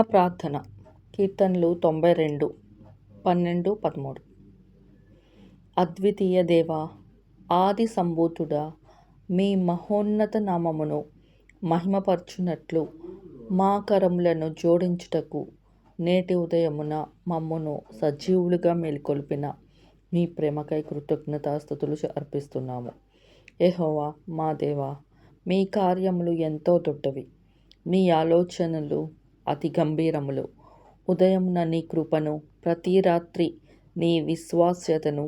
నా ప్రార్థన కీర్తనలు తొంభై రెండు పన్నెండు పదమూడు. అద్వితీయ దేవ ఆది సంభూతుడా మీ మహోన్నత నామమును మహిమపరచునట్లు మా కరములను జోడించుటకు నేటి ఉదయమున మమ్మను సజీవులుగా మేల్కొల్పిన మీ ప్రేమకై కృతజ్ఞతాస్థుతులు అర్పిస్తున్నాము. ఏహోవా మా దేవా మీ కార్యములు ఎంతో దొడ్డవి. మీ ఆలోచనలు అతి గంభీరములు. ఉదయమున నీ కృపను ప్రతి రాత్రి నీ విశ్వాస్యతను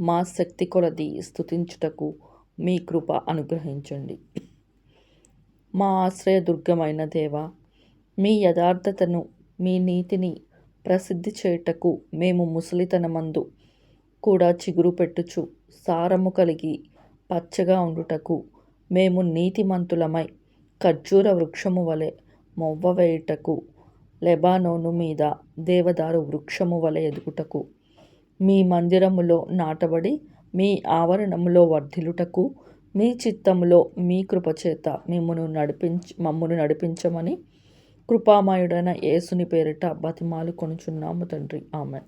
మా శక్తి కొలది స్థుతించుటకు మీ కృప అనుగ్రహించండి. మా ఆశ్రయదుర్గమైన దేవ మీ యథార్థతను మీ నీతిని ప్రసిద్ధి చేయుటకు మేము ముసలితనమందు కూడా చిగురు పెట్టుచు సారము కలిగి పచ్చగా ఉండుటకు మేము నీతిమంతులమై ఖర్జూర వృక్షము వలె మొవ్వవేయుటకు లెబానోను మీద దేవదారు వృక్షము వలె ఎదుగుటకు మీ మందిరములో నాటబడి మీ ఆవరణములో వర్ధిల్లుటకు మీ చిత్తములో మీ కృపచేత మిమ్మును నడిపించ మమ్మును నడిపించమని కృపామయుడైన యేసుని పేరిట బతిమాలు కొనుచున్నాము తండ్రి. ఆమె